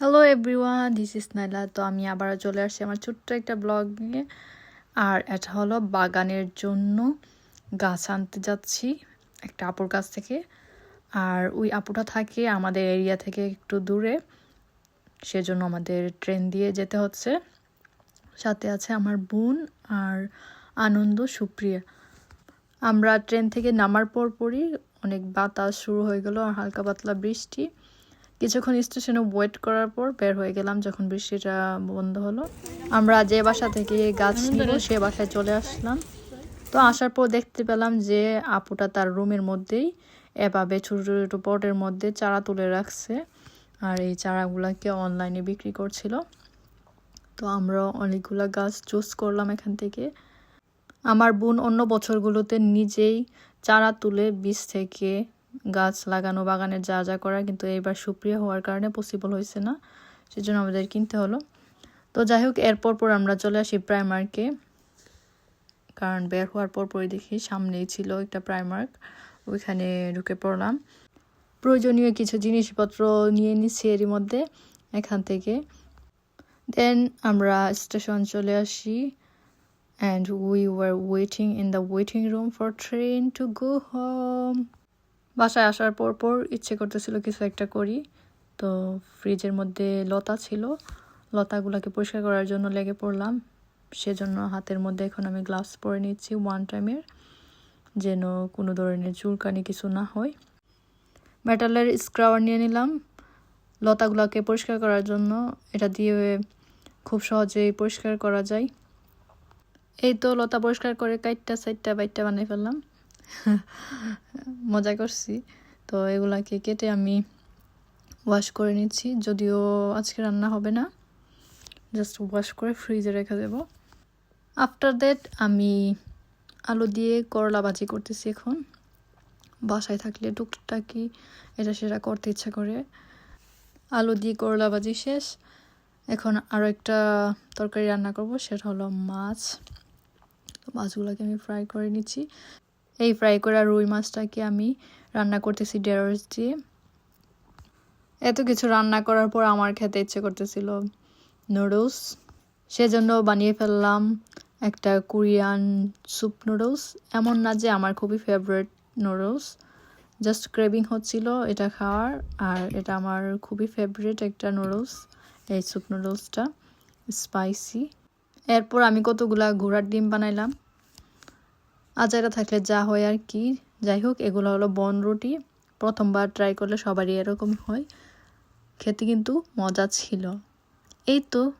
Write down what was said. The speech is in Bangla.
Hello everyone this is Naila তো আমি আবারও চলে আসছি আমার ছোট্ট একটা ব্লগ। আর এটা হলো বাগানের জন্য গাছ আনতে যাচ্ছি, একটা আপুর কাছ থেকে। আর ওই আপুটা থাকে আমাদের এরিয়া থেকে একটু দূরে। সেজন্য আমাদের ট্রেন দিয়ে যেতে হচ্ছে। সাথে আছে আমার বোন আর আনন্দ, সুপ্রিয়া। আমরা ট্রেন থেকে নামার পর পরই অনেক বাতাস শুরু হয়ে গেল, আর হালকা পাতলা বৃষ্টি। কিছুক্ষণ স্টেশনে ওয়েট করার পর বের হয়ে গেলাম যখন বৃষ্টিটা বন্ধ হলো। আমরা যে বাসা থেকে গাছ নিব সে বাসায় চলে আসলাম। তো আসার পর দেখতে পেলাম যে আপুটা তার রুমের মধ্যেই এভাবে ছোটো ছোটো পটের মধ্যে চারা তুলে রাখছে আর এই চারাগুলাকে অনলাইনে বিক্রি করছিল। তো আমরা অনেকগুলো গাছ চুজ করলাম এখান থেকে। আমার বোন অন্য বছরগুলোতে নিজেই চারা তুলে বীজ থেকে গাছ লাগানো, বাগানের যা যা করা কিন্তু এইবার সুপ্রিয় হওয়ার কারণে পসিবল হয়েছে না। সেজন্য আমাদের কিনতে হলো। তো যাই হোক, এরপর পর আমরা চলে আসি প্রাইমার্কে কারণ বের হওয়ার পর পরই দেখি সামনেই ছিল একটা প্রাইমার্ক ওইখানে ঢুকে পড়লাম। প্রয়োজনীয় কিছু জিনিসপত্র নিয়ে নিচ্ছি এরই মধ্যে এখান থেকে। দেন আমরা স্টেশন চলে আসি। And we were waiting in the waiting room for train to go home বাসায় আসার পর পর ইচ্ছে করতেছিল কিছু একটা করি। তো ফ্রিজের মধ্যে লতা ছিল। লতাগুলোকে পরিষ্কার করার জন্য লেগে পড়লাম। সেজন্য হাতের মধ্যে এখন আমি গ্লাভস পরে নিচ্ছি ওয়ান টাইমের যেন কোনো ধরনের চুলকানি কিছু না হয়। মেটালের স্ক্রাবার নিয়ে নিলাম। লতাগুলোকে পরিষ্কার করার জন্য এটা দিয়ে খুব সহজেই পরিষ্কার করা যায়। এই তো লতা পরিষ্কার করে কাইটটা সাইডটা বাইটটা বানিয়ে ফেললাম। মজা করছি। তো এগুলাকে কেটে আমি ওয়াশ করে নিচ্ছি। যদিও আজকে রান্না হবে না জাস্ট ওয়াশ করে ফ্রিজে রেখে দেব। আফটার দ্যাট আমি আলু দিয়ে করলা ভাজি করতেছি এখন। বাসায় থাকলে টুকটাকি এটা সেটা করতে ইচ্ছা করে। আলু দিয়ে করলা ভাজি শেষ। এখন আরও একটা তরকারি রান্না করব, সেটা হলো মাছ। মাছগুলোকে আমি ফ্রাই করে নিচ্ছি। এই ফ্রাই করা রুই মাছটাকে আমি রান্না করতেছি ডেরস দিয়ে। এত কিছু রান্না করার পর আমার খেতে ইচ্ছে করতেছিল নুডলস। সেজন্য বানিয়ে ফেললাম একটা কোরিয়ান স্যুপ নুডলস। এমন না যে আমার খুবই ফেভারেট নুডলস। জাস্ট ক্রেভিং হচ্ছিল এটা খাওয়ার আর এটা আমার খুবই ফেভারিট একটা নুডলস, এই স্যুপ নুডলসটা স্পাইসি এরপর আমি কতগুলা ঘোড়ার ডিম বানাইলাম। আচারা থাকলে যা হয় আর কি। যাই হোক, এগুলো হলো বন রুটি। প্রথমবার ট্রাই করলে সবারই এরকমই হয়। খেতে কিন্তু মজা ছিল। এই তো